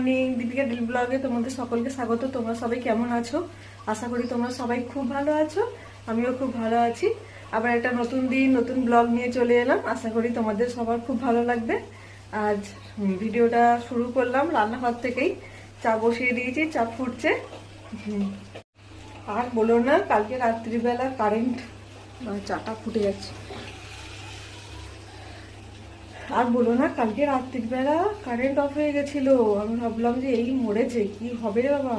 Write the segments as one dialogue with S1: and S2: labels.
S1: Morning Deepika deal ব্লগে তোমাদের সকলকে স্বাগত। তোমরা সবাই কেমন আছো? আশা করি তোমরা সবাই খুব ভালো আছো। আমিও খুব ভালো আছি। আবার একটা নতুন দিন, নতুন ব্লগ নিয়ে চলে এলাম। আশা করি তোমাদের সবার খুব ভালো লাগবে। আজ ভিডিওটা শুরু করলাম রান্নাঘর থেকেই। চা বসিয়ে দিয়েছি, চা ফুটছে। আর বলো না, কালকে রাত্রিবেলা কারেন্ট চাটা ফুটে যাচ্ছে। আর বলো না, কালকে রাত্রির বেলা কারেন্ট অফ হয়ে গেছিল। আমি ভাবলাম যে এই মরেছে, কি হবে রে বাবা?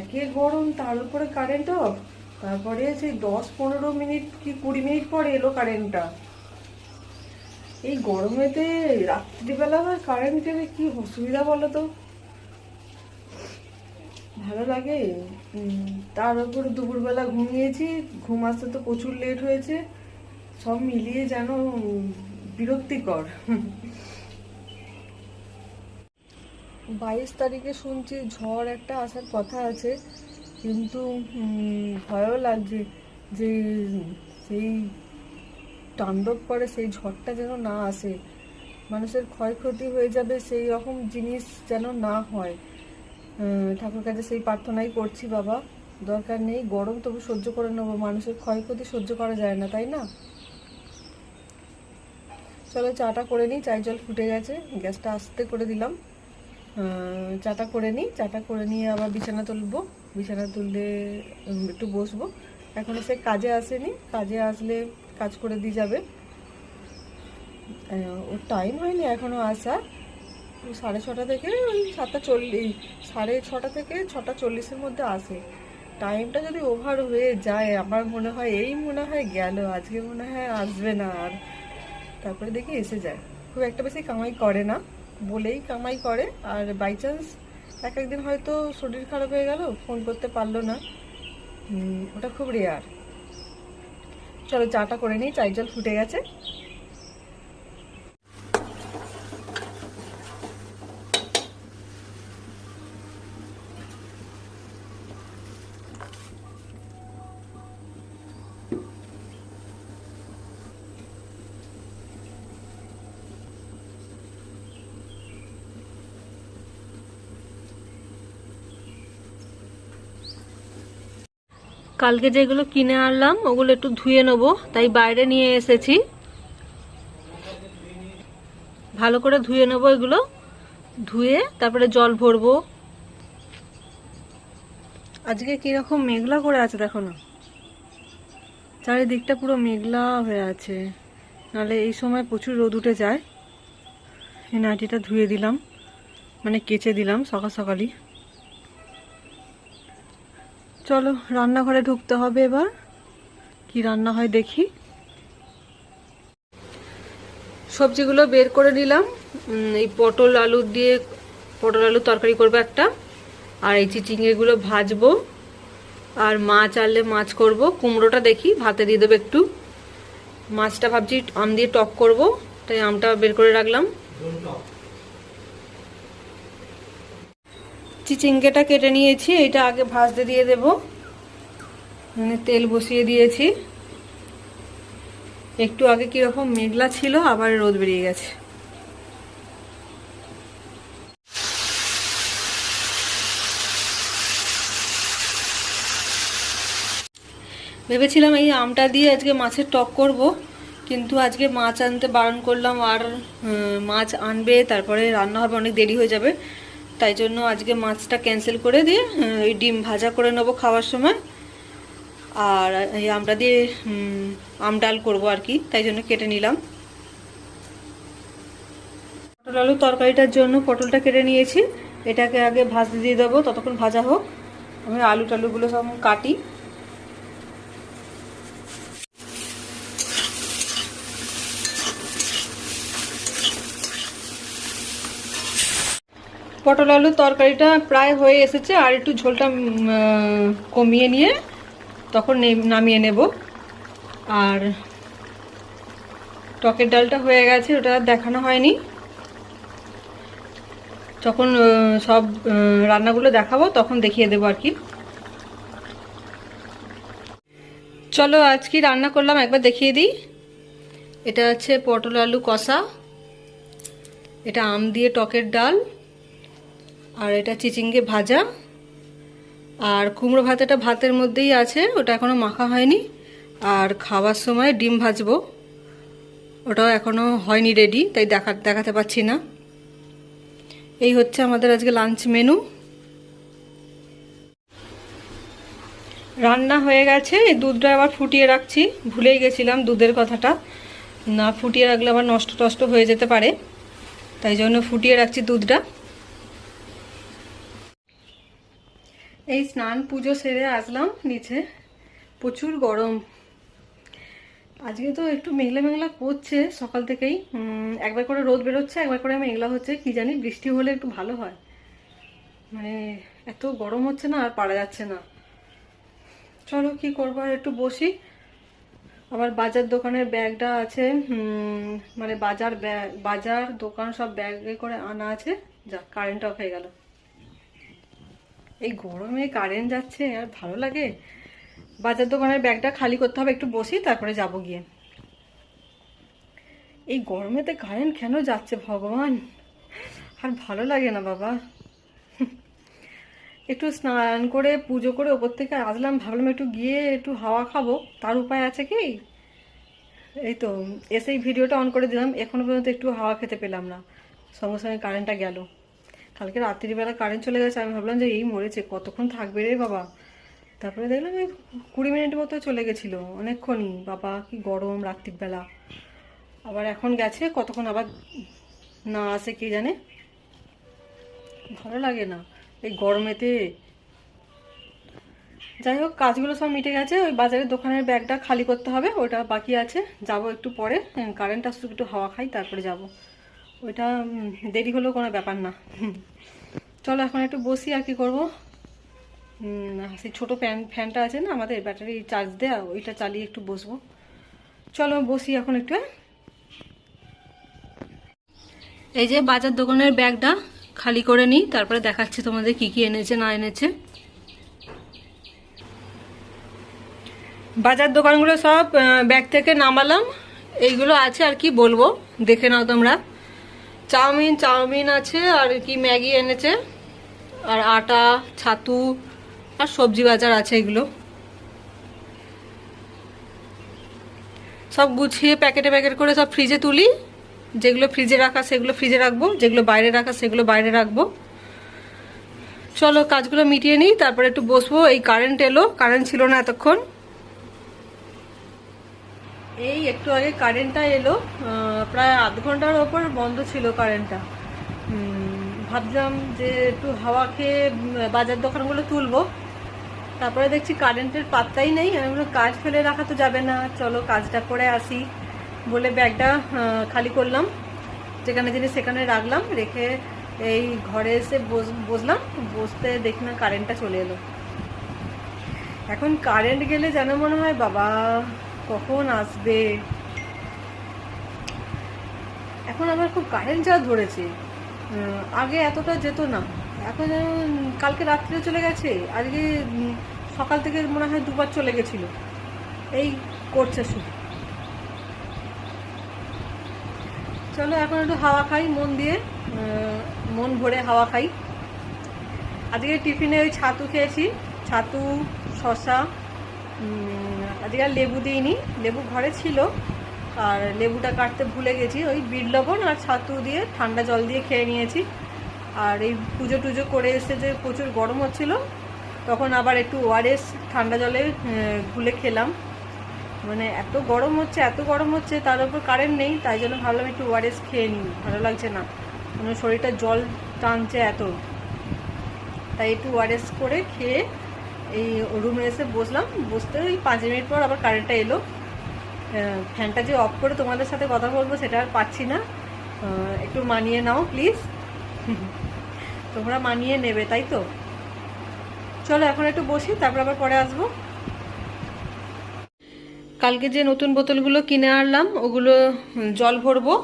S1: একে গরম, তার উপরে কারেন্ট অফ তারপরে সেই দশ পনেরো মিনিট কি কুড়ি মিনিট পরে এলো কারেন্টটা এই গরমেতে রাত্রিবেলা আবার কারেন্ট গেলে কি অসুবিধা বলো তো? ভালো লাগে। তার উপরে দুপুরবেলা ঘুমিয়েছি, ঘুম আসতে তো প্রচুর লেট হয়েছে। সব মিলিয়ে যেন বিরক্তিকর। বাইশ তারিখে শুনছি ঝড় একটা আসার কথা আছে, কিন্তু ভয়ও লাগছে যে সেই তাণ্ডব করে সেই ঝড়টা যেন না আসে। মানুষের ক্ষয়ক্ষতি হয়ে যাবে সেই রকম জিনিস যেন না হয়। ঠাকুর কাছে সেই প্রার্থনাই করছি বাবা। দরকার নেই, গরম তবু সহ্য করে নেব। মানুষের ক্ষয়ক্ষতি সহ্য করা যায় না, তাই না? চলো চাটা করে নিই চাই জল ফুটে গেছে, গ্যাসটা আস্তে করে দিলাম। চাটা করে নিই, চাটা করে নিয়ে আবার বিছানা তুলবো। বিছানা তুললে একটু বসবো। এখনও সে কাজে আসেনি, কাজে আসলে কাজ করে দিয়ে যাবে। ওর টাইম হয়নি এখনও আসা। সাড়ে ছটা থেকে, ওই সাতটা চল্লিশ সাড়ে ছটা থেকে ছটা চল্লিশের মধ্যে আসে। টাইমটা যদি ওভার হয়ে যায়, আমার মনে হয়, এই মনে হয় গেল, আজকে মনে হয় আসবে না আর। তারপরে দেখি এসে যায়। খুব একটা বেশি কামাই করে না, বলেই কামাই করে। আর বাই চান্স এক একদিন হয়তো শরীর খারাপ হয়ে গেল ফোন করতে পারল না। ওটা খুব রেয়ার চলো চাটা করে নিই চাই জল ফুটে গেছে। কালকে যেগুলো কিনে আনলাম, ওগুলো একটু ধুয়ে নেব। তাই বাইরে নিয়ে এসেছি। ভালো করে ধুয়ে নেব এগুলো। ধুয়ে তারপরে জল ভরবো। আজকে কীরকম মেঘলা করে আছে দেখো না। চারিদিকটা পুরো মেঘলা হয়ে আছে। নাহলে এই সময় প্রচুর রোদ উঠে যায়। এই নাইটিটা ধুয়ে দিলাম। মানে কেচে দিলাম সকাল সকালই। চলো, রান্নাঘরে ঢুকতে হবে এবার। কি রান্না হয় দেখি। সবজিগুলো বের করে নিলাম। এই পটল আলু দিয়ে পটল আলু তরকারি করব একটা। আর এই চিচিঙ্গেগুলো ভাজবো। আর মাছ আনলে মাছ করব। কুমড়োটা দেখি, ভাতে দিয়ে দেবো একটু। মাছটা ভাবছি আম দিয়ে টক করব, তাই আমটা বের করে রাখলাম। চিচিঙ্গেটা কেটে নিয়েছি, এটা আগে ভাজতে দিয়ে দেব। মানে তেল বসিয়ে দিয়েছি। একটু আগে কীরকম মেঘলা ছিল, আবার রোদ বেরিয়ে গেছে। ভেবেছিলাম এই আমটা দিয়ে আজকে মাছের টক করব, কিন্তু আজকে মাছ আনতে বারণ করলাম, আর মাছ আনবে, তারপরে রান্না হবে, অনেক দেরি হয়ে যাবে। তাই জন্য আজকে মাছটা ক্যান্সেল করে দিয়ে ওই ডিম ভাজা করে নেব খাওয়ার সময়। আর এই আমটা দিয়ে আমডাল আম ডাল করব আর কি, তাই জন্য কেটে নিলাম। পটল আলু তরকারিটার জন্য পটলটা কেটে নিয়েছি। এটাকে আগে ভাজতে দিয়ে দেবো, ততক্ষণ ভাজা হোক। আমি আলু টালুগুলো সব কাটি। পটল আলুর তরকারিটা প্রায় হয়ে এসেছে, আর একটু ঝোলটা কমিয়ে নিয়ে তখন নামিয়ে নেব। আর টকের ডালটা হয়ে গেছে, ওটা দেখানো হয়নি। যখন সব রান্নাগুলো দেখাবো, তখন দেখিয়ে দেবো আর কি। চলো আজ কি রান্না করলাম, একবার দেখিয়ে দিই। এটা হচ্ছে পটল আলু কষা। এটা আম দিয়ে টকের ডাল।
S2: আর এটা চিচিঙ্গে ভাজা। আর কুমড়ো ভাতাটা ভাতের মধ্যেই আছে, ওটা এখনও মাখা হয়নি। আর খাওয়ার সময় ডিম ভাজবো। ওটাও এখনও হয়নি রেডি তাই দেখা, দেখাতে পাচ্ছি না। এই হচ্ছে আমাদের আজকে লাঞ্চ মেনু রান্না হয়ে গেছে, এই দুধটা আবার ফুটিয়ে রাখছি। ভুলেই গেছিলাম দুধের কথাটা। না ফুটিয়ে রাখলে আবার নষ্ট টষ্ট হয়ে যেতে পারে। তাই জন্য ফুটিয়ে রাখছি দুধটা। এই স্নান পুজো সেরে আসলাম নিচে। প্রচুর গরম। আজকে তো একটু মেঘলা মেঘলা করছে সকাল থেকেই। একবার করে রোদ বেরোচ্ছে, একবার করে মেঘলা হচ্ছে। কি জানি বৃষ্টি হলে একটু ভালো হয়। মানে এত গরম হচ্ছে না আর পারা যাচ্ছে না। চলো কি করব আর একটু বসি। আবার বাজার দোকানের ব্যাগটা আছে। মানে বাজার বাজার দোকান সব ব্যাগে করে আনা আছে। যা কারেন্ট অফ হয়ে গেল। এই গরমে কারেন্ট যাচ্ছে, আর ভালো লাগে? বাজার দোকানের ব্যাগটা খালি করতে হবে, একটু বসি, তারপরে যাব গিয়ে। এই গরমেতে কারেন্ট কেন যাচ্ছে ভগবান? আর ভালো লাগে না বাবা। একটু স্নান করে, পুজো করে ওপর থেকে আসলাম, ভাবলাম একটু গিয়ে একটু হাওয়া খাব। তার উপায় আছে কি? এই তো, এসেই ভিডিওটা অন করে দিলাম, এখনও পর্যন্ত একটু হাওয়া খেতে পেলাম না। সঙ্গে সঙ্গে কারেন্টটা গেল। কালকে রাত্রিবেলা কারেন্ট চলে গেছে, আমি ভাবলাম যে এই মরেছে, কতক্ষণ থাকবে রে বাবা? তারপরে দেখলাম ওই কুড়ি মিনিট মতো চলে গেছিল, অনেকক্ষণই। বাবা, কি গরম রাত্রিবেলা। আবার এখন গেছে, কতক্ষণ আবার না আসে কে জানে? ভালো লাগে না। এই গরমেতে যাই হোক, কাজগুলো সব মিটে গেছে, ওই বাজারের দোকানের ব্যাগটা খালি করতে হবে, ওটা বাকি আছে। যাব একটু পরে কারেন্ট আসুক, একটু হাওয়া খাই, তারপরে যাব। ওইটা দেরি হলেও কোনো ব্যাপার না। চলো এখন একটু বসি, আর কি করব? সেই ছোটো ফ্যান, ফ্যানটা আছে না, আমাদের ব্যাটারি চার্জ দেয়া, ওইটা চালিয়ে একটু বসবো। চলো বসি এখন একটু হ্যাঁ? এই যে বাজার দোকানের ব্যাগটা, খালি করে নিই, তারপরে দেখাচ্ছি তোমাদের কি কি এনেছে, না এনেছে। বাজার দোকানগুলো সব ব্যাগ থেকে নামালাম। এইগুলো আছে আর কি বলব, দেখে নাও তোমরা। চাউমিন চাউমিন আছে, আর কি ম্যাগি এনেছে, আর আটা, ছাতু, আর সবজি বাজার আছে এগুলো। সব গুছিয়ে প্যাকেটে প্যাকেট করে সব ফ্রিজে তুলি। যেগুলো ফ্রিজে রাখা সেগুলো ফ্রিজে রাখব, যেগুলো বাইরে রাখা সেগুলো বাইরে রাখব। চলো কাজগুলো মিটিয়ে নিই, তারপরে একটু বসবো, এই কারেন্ট এলো কারেন্ট ছিল না এতক্ষণ। এই একটু আগে কারেন্টটা এলো প্রায় আধ ঘণ্টার ওপর বন্ধ ছিল কারেন্টটা ভাবলাম যে একটু হাওয়া খেয়ে বাজার দোকানগুলো তুলবো। তারপরে দেখছি কারেন্টের পাত্তাই নেই। আমি বললাম, কাজ ফেলে রাখা তো যাবে না চলো কাজটা করে আসি। বলে ব্যাগটা খালি করলাম। যেখানে জিনিস সেখানে রাখলাম রেখে এই ঘরে এসে বস- বসলাম। বসতে দেখি না কারেন্টটা চলে এলো। এখন কারেন্ট গেলে যেন মনে হয় বাবা কখন আসবে? এখন আমার খুব কারেন্ট যা ধরেছে। আগে এতটা যেত না। এখন কালকে রাত্রে চলে গেছে। আজকে সকাল থেকে মনে হয় দুবার চলে গেছিল। এই করছে শুধু। চলো, এখন একটু হাওয়া খাই, মন দিয়ে। মন ভরে হাওয়া খাই। আজকে টিফিনে ওই ছাতু খেয়েছি। ছাতু শশা আজকে আর লেবু দিইনি, লেবু ঘরে ছিল, আর লেবুটা কাটতে ভুলে গেছি, ওই বিট লবণ আর ছাতু দিয়ে ঠান্ডা জল দিয়ে খেয়ে নিয়েছি। আর এই পুজো টুজো করে এসে যে প্রচুর গরম হচ্ছিল, তখন আবার একটু ওআরএস ঠান্ডা জলে গুলে খেলাম। মানে এত গরম হচ্ছে, এত গরম হচ্ছে, তার উপর কারেন্ট নেই, তাই জন্য ভাবলাম একটু ওআরএস খেয়ে নিই, ভালো লাগছে না। মানে শরীরটা জল টানছে এত। তাই একটু ওআরএস করে খেয়ে এই রুমে এসে বসলাম। বসতে ওই পাঁচ মিনিট পর আবার কারেন্টটা এলো। ফ্যানটা যে অফ করে তোমাদের সাথে কথা বলব সেটা আর পাচ্ছি না। একটু মানিয়ে নাও প্লিজ তোমরা মানিয়ে নেবে, তাই তো? চলো, এখন একটু বসি, তারপর আবার পরে আসব। কালকে যে নতুন বোতলগুলো কিনে আনলাম, ওগুলো জল ভরবো।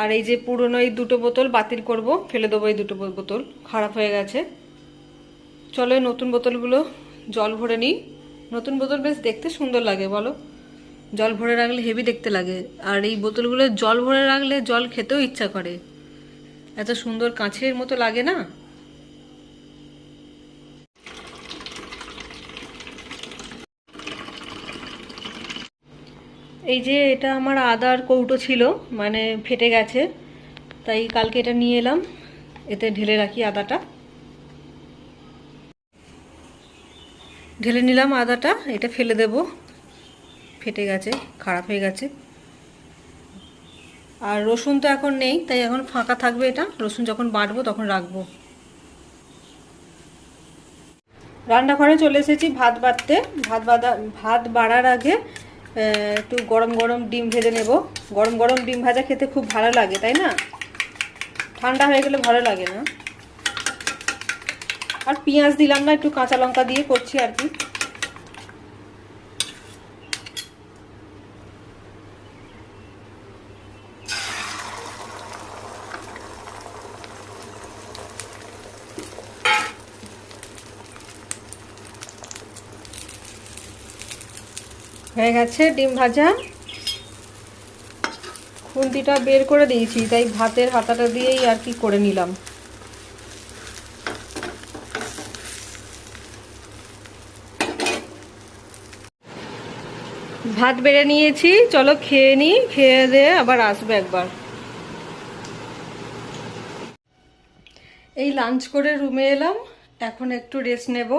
S2: আর এই যে পুরনো এই দুটো বোতল বাতিল করব, ফেলে দেবো এই দুটো বোতল। খারাপ হয়ে গেছে। চলো নতুন বোতলগুলো জল ভরে নিই। নতুন বোতল বেশ দেখতে সুন্দর লাগে, বলো? জল ভরে রাখলে হেভি দেখতে লাগে। আর এই বোতলগুলো জল ভরে রাখলে জল খেতেও ইচ্ছা করে। এত সুন্দর কাঁচের মতো লাগে না? এই যে এটা আমার আদার কৌটো ছিল মানে ফেটে গেছে, তাই কালকে এটা নিয়ে এলাম। এতে ঢেলে রাখি আদাটা। ঢেলে নিলাম আদাটা, এটা ফেলে দেব। ফেটে গেছে, খারাপ হয়ে গেছে। আর রসুন তো এখন নেই, তাই এখন ফাঁকা থাকবে এটা। রসুন যখন বাটবো তখন রাখব। রান্নাঘরে চলে এসেছি ভাত বাড়তে ভাত বাঁধা ভাত বাড়ার আগে একটু গরম গরম ডিম ভেজে নেব। গরম গরম ডিম ভাজা খেতে খুব ভালো লাগে, তাই না? ঠান্ডা হয়ে গেলে ভালো লাগে না। আর পেঁয়াজ দিলাম না, একটু কাঁচা লঙ্কা দিয়ে করছি আর কি। হয়ে গেছে ডিম ভাজা। খুন্তিটা বের করে দিয়েছি, তাই ভাতের হাতাটা দিয়েই আর কি করে নিলাম। ভাত বেড়ে নিয়েছি। চলো খেয়ে নিই খেয়ে দিয়ে আবার আসবে একবার। এই লাঞ্চ করে রুমে এলাম, এখন একটু রেস্ট নেব।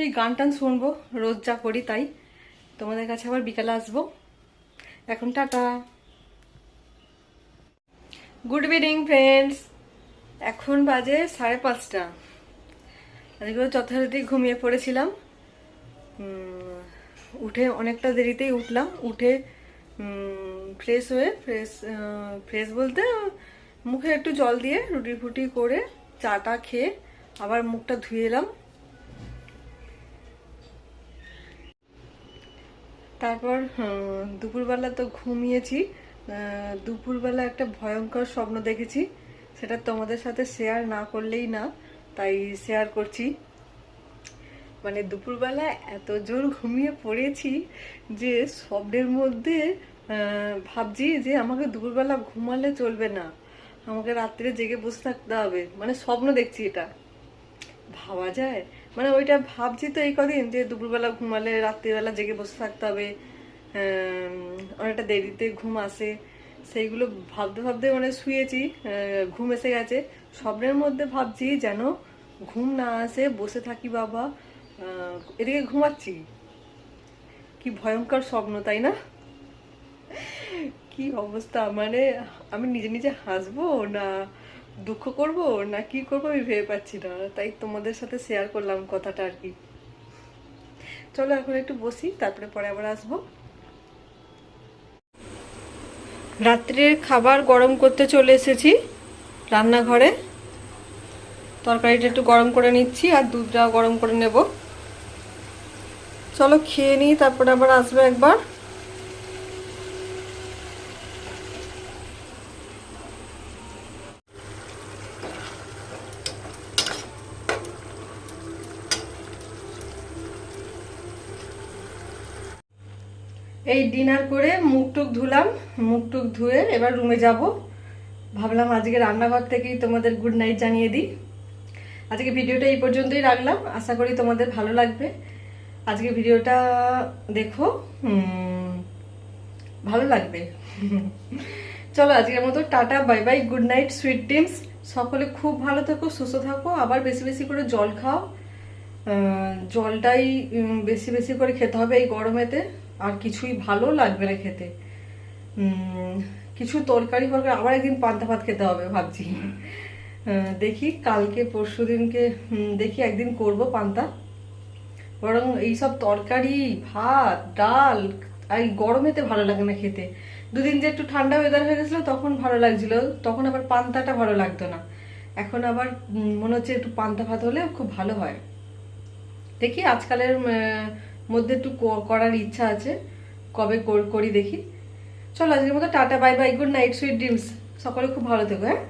S2: এই গান টান শুনব, রোজ যা করি তাই। তোমাদের কাছে আবার বিকালে আসব। এখন টাটা। গুড ইভিনিং ফ্রেন্ডস এখন বাজে সাড়ে পাঁচটা। আজকে যথারীতি ঘুমিয়ে পড়েছিলাম। উঠে অনেকটা দেরিতেই উঠলাম। উঠে ফ্রেশ হয়ে ফ্রেশ ফ্রেশ বলতে, মুখে একটু জল দিয়ে রুটি ফুটি করে চাটা খেয়ে আবার মুখটা ধুয়ে এলাম। তারপর দুপুরবেলা তো ঘুমিয়েছি। দুপুরবেলা একটা ভয়ঙ্কর স্বপ্ন দেখেছি। সেটা তোমাদের সাথে শেয়ার না করলেই না, তাই শেয়ার করছি। মানে দুপুরবেলা এত জোর ঘুমিয়ে পড়েছি যে স্বপ্নের মধ্যে ভাবছি যে আমাকে দুপুরবেলা ঘুমালে চলবে না। আমাকে রাত্রে জেগে বসে থাকতে হবে। মানে স্বপ্ন দেখছি এটা। ভাবা যায়। মানে ওইটা ভাবছি তো এই কদিন যে দুপুরবেলা ঘুমালে রাত্রিবেলা জেগে বসে থাকতে হবে। অনেকটা দেরিতে ঘুম আসে। সেইগুলো ভাবতে ভাবতে মানে শুয়েছি ঘুম এসে গেছে। স্বপ্নের মধ্যে ভাবছি যেন ঘুম না আসে, বসে থাকি বাবা। এদিকে ঘুমাচ্ছি। কি ভয়ঙ্কর স্বপ্ন, তাই না? কি অবস্থা? মানে আমি নিজে নিজে হাসবো না দুঃখ করব না কি করব আমি ভেবে পাচ্ছি না। তাই তোমাদের সাথে শেয়ার করলাম কথাটা আর কি। চলো এখন একটু বসি, তারপরে পরে আবার আসব। রাত্রের খাবার গরম করতে চলে এসেছি রান্নাঘরে। তরকারিটা একটু গরম করে নিচ্ছি আর দুধটাও গরম করে নেব। চলো খেয়ে নিই, তারপরে আবার আসবে একবার। এই ডিনার করে মুখ টুক ধুলাম মুখ টুক ধুয়ে এবার রুমে যাব। ভাবলাম আজকে রান্নাঘর থেকেই তোমাদের গুড নাইট জানিয়ে দিই। আজকে ভিডিওটা এই পর্যন্তই রাখলাম। আশা করি তোমাদের ভালো লাগবে। আজকে ভিডিওটা দেখো ভালো লাগবে। চলো আজকের মতো tata, bye bye, good night, sweet dreams. সকলে খুব ভালো থাকো, সুস্থ থাকো, আবার বেশি বেশি করে জল খাও। জলটাই বেশি বেশি করে খেতে হবে এই গরমেতে, আর কিছুই ভালো লাগবে না খেতে। কিছু তরকারি ফরকারি, আবার একদিন পান্তা ভাত খেতে হবে ভাবছি। দেখি কালকে পরশু দিনকে দেখি একদিন করব পান্তা। বরং এইসব তরকারি, ভাত, ডাল, আর গরমেতে ভালো লাগে না খেতে। দুদিন যে একটু ঠান্ডা ওয়েদার হয়ে গেছিল, তখন ভালো লাগছিল। তখন আবার পান্তাটা ভালো লাগতো না। এখন আবার মনে হচ্ছে একটু পান্তা ভাত হলে খুব ভালো হয়। দেখি আজকালের মধ্যে একটু করার ইচ্ছা আছে। কবে করি দেখি। চলো আজকের মতো tata bye bye good night sweet dreams সকলে খুব ভালো থেকো হ্যাঁ?